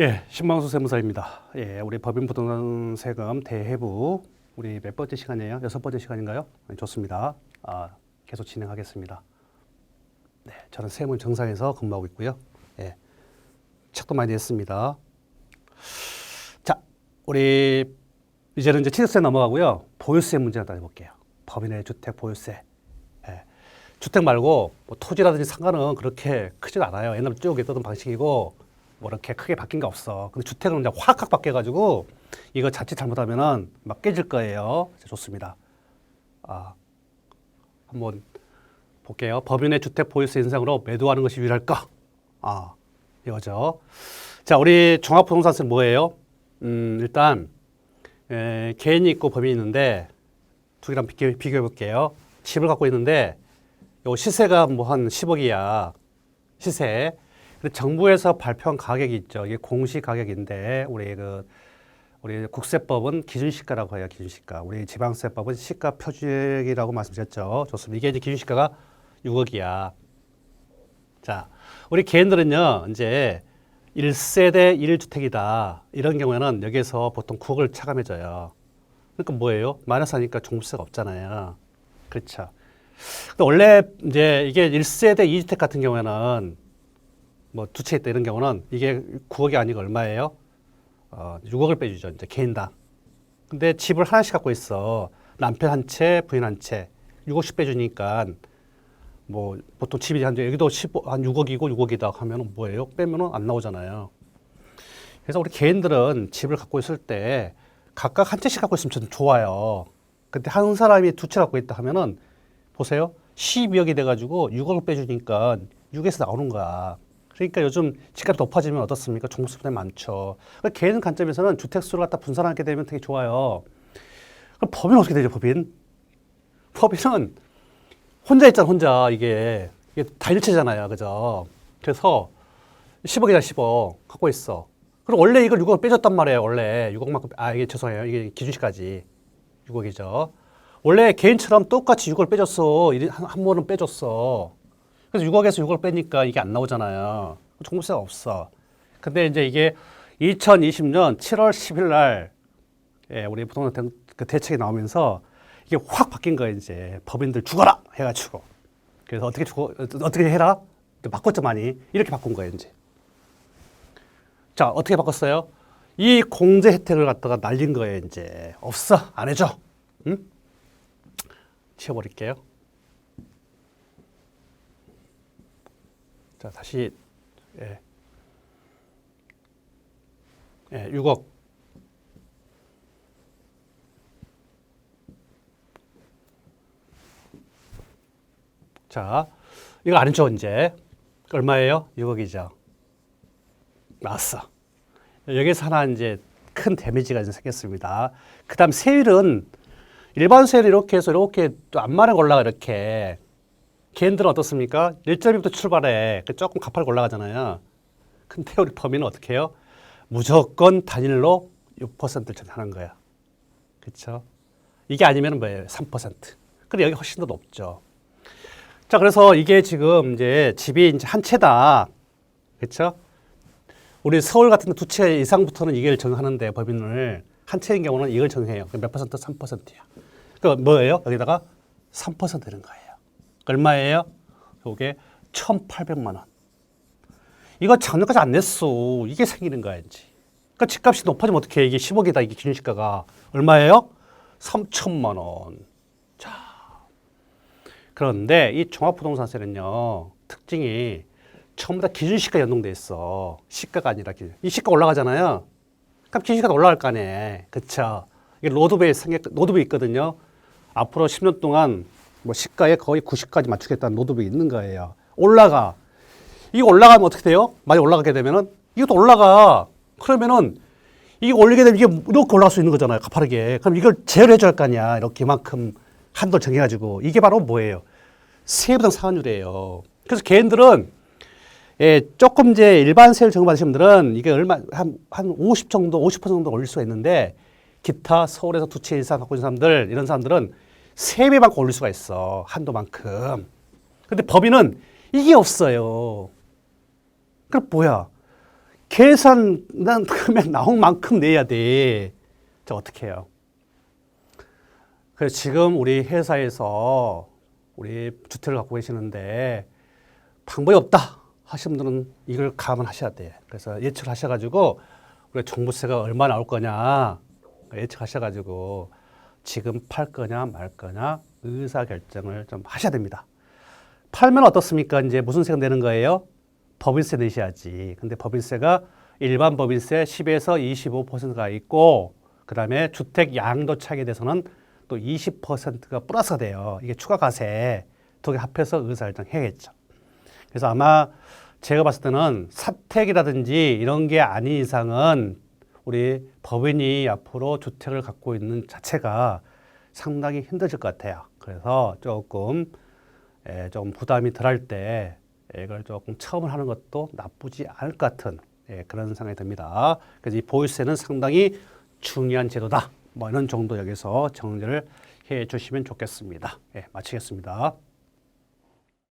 예, 신망수 세무사입니다. 예, 우리 법인 부동산 세금 대해부 우리 몇 번째 시간이에요? 여섯 번째 시간인가요? 네, 좋습니다. 아, 계속 진행하겠습니다. 네, 저는 세무 정상에서 근무하고 있고요. 예, 책도 많이 냈습니다. 자, 우리 이제는 이제 취득세 넘어가고요. 보유세 문제 따져볼게요. 법인의 주택 보유세. 예, 주택 말고 뭐 토지라든지 상가는 그렇게 크진 않아요. 옛날에 쭉 있던 방식이고 뭐 이렇게 크게 바뀐 게 없어. 근데 주택은 이제 확확 바뀌어가지고 이거 자칫 잘못하면은 막 깨질 거예요. 자, 좋습니다. 아, 한번 볼게요. 법인의 주택 보유세 인상으로 매도하는 것이 유일할까? 아, 이거죠. 자, 우리 종합부동산세 뭐예요? 음, 일단 에, 개인이 있고 법인이 있는데 두 개랑 비교, 비교해 볼게요. 집을 갖고 있는데 요 시세가 뭐 한 10억이야. 시세. 근데 정부에서 발표한 가격이 있죠. 이게 공시 가격인데 우리 그 우리 국세법은 기준시가라고 해요. 기준시가. 우리 지방세법은 시가 표준이라고 말씀드렸죠. 좋습니다. 이게 이제 기준시가가 6억이야. 자, 우리 개인들은요. 이제 1세대 1주택이다. 이런 경우에는 여기서 보통 9억을 차감해줘요. 그러니까 뭐예요? 마이너스 하니까 종부세가 없잖아요. 그렇죠. 근데 원래 이제 이게 1세대 2주택 같은 경우에는 뭐두채 있다 이런 경우는 이게 9억이 아니고 얼마예요? 어, 6억을 빼주죠. 이제 개인당. 근데 집을 하나씩 갖고 있어. 남편 한 채, 부인 한 채. 6억씩 빼주니까 뭐 보통 집이 한 여기도 15, 한 6억이고 6억이다 하면은 뭐예요? 빼면은 안 나오잖아요. 그래서 우리 개인들은 집을 갖고 있을 때 각각 한 채씩 갖고 있으면 좀 좋아요. 근데 한 사람이 두 채 갖고 있다 하면은 보세요. 12억이 돼가지고 6억을 빼주니까 6에서 나오는 거야. 그러니까 요즘 집값이 높아지면 어떻습니까? 종부세 부담이 많죠. 그러니까 개인 관점에서는 주택수를 갖다 분산하게 되면 되게 좋아요. 그럼 법인은 어떻게 되죠, 법인? 법인은 혼자 있잖아, 혼자. 이게, 이게 다 일체잖아요, 그죠? 그래서 10억이다, 10억 갖고 있어. 그럼 원래 이걸 6억을 빼줬단 말이에요, 원래. 6억만큼, 아, 이게 죄송해요. 이게 기준시까지. 6억이죠. 원래 개인처럼 똑같이 6억을 빼줬어. 일- 한, 한 번은 빼줬어. 그래서 6억에서 6억을 빼니까 이게 안 나오잖아요. 종부세가 없어. 근데 이제 이게 2020년 7월 10일 날 예, 우리 부동산 대, 그 대책이 나오면서 이게 확 바뀐 거예요, 이제. 법인들 죽어라! 해가지고. 그래서 어떻게 죽어, 어떻게 해라? 바꿨죠, 많이. 이렇게 바꾼 거예요, 이제. 자, 어떻게 바꿨어요? 이 공제 혜택을 갖다가 날린 거예요, 이제. 없어. 안 해줘. 응? 치워버릴게요. 자, 다시, 예. 예, 6억. 자, 이거 아니죠, 이제. 얼마예요? 6억이죠. 나왔어. 여기서 하나 이제 큰 데미지가 생겼습니다. 그 다음 세율은 일반 세율 이렇게 해서 이렇게 또 안마랑 올라가 이렇게. 개인들은 어떻습니까? 1.2부터 출발해. 그 조금 가파르게 올라가잖아요. 근데 우리 범인은 어떻게 해요? 무조건 단일로 6%를 전하는 거야. 그렇죠? 이게 아니면 뭐예요? 3%. 근데 여기 훨씬 더 높죠. 자, 그래서 이게 지금 이제 집이 이제 한 채다. 그렇죠? 우리 서울 같은 데 두 채 이상부터는 이걸 정하는데 법인을 한 채인 경우는 이걸 정해요. 그몇 퍼센트? 3%야. 그 뭐예요? 여기다가 3% 되는 거예요. 얼마예요? 이게 1,800만 원. 이거 작년까지 안 냈어. 이게 생기는 거야, 이제. 그러니까 집값이 높아지면 어떻게 해? 이게 10억이다. 이게 기준 시가가 얼마예요? 3천만 원. 자. 그런데 이 종합부동산세는요. 특징이 전부 다 기준 시가 연동돼 있어. 시가가 아니라 기준. 이 시가 올라가잖아요. 그럼 기준 시가도 올라갈 거 아니에요. 그쵸? 이게 로드베이 생각, 로드베이 있거든요. 앞으로 10년 동안 뭐 시가에 거의 90까지 맞추겠다는 로드베이 있는 거예요. 올라가. 이게 올라가면 어떻게 돼요? 많이 올라가게 되면은 이것도 올라가. 그러면은 이게 올리게 되면 이게 이렇게 올라갈 수 있는 거잖아요. 가파르게. 그럼 이걸 제어를 해줘야 할 거 아니야. 이렇게 만큼 한도를 정해가지고. 이게 바로 뭐예요? 세부당 상환율이에요. 그래서 개인들은 예, 조금 이제 일반 세율 적용받으신 분들은 이게 얼마, 한, 한 50 정도, 50% 정도 올릴 수가 있는데 기타 서울에서 두 채 이상 갖고 있는 사람들, 이런 사람들은 세 배만큼 올릴 수가 있어. 한도만큼. 근데 법인은 이게 없어요. 그럼 뭐야? 계산난 금액 나온 만큼 내야 돼. 자 어떻게 해요? 그래서 지금 우리 회사에서 우리 주택을 갖고 계시는데 방법이 없다 하시는 분들은 이걸 감안하셔야 돼. 그래서 예측을 하셔가지고 우리 종부세가 얼마 나올 거냐 예측하셔가지고 지금 팔 거냐 말 거냐 의사 결정을 좀 하셔야 됩니다. 팔면 어떻습니까? 이제 무슨 세가 내는 거예요? 법인세 내셔야지. 근데 법인세가 일반 법인세 10에서 25%가 있고 그다음에 주택 양도차익에 대해서는 또 20%가 플러스가 돼요. 이게 추가 과세 두 개 합해서 의사 결정 해야겠죠. 그래서 아마 제가 봤을 때는 사택이라든지 이런 게 아닌 이상은 우리 법인이 앞으로 주택을 갖고 있는 자체가 상당히 힘들질 것 같아요. 그래서 조금 에, 좀 부담이 덜할 때 이걸 조금 처음을 하는 것도 나쁘지 않을 것 같은 예, 그런 생각이 듭니다. 그래서 이 보유세는 상당히 중요한 제도다. 뭐 이런 정도 여기서 정리를 해 주시면 좋겠습니다. 예, 마치겠습니다.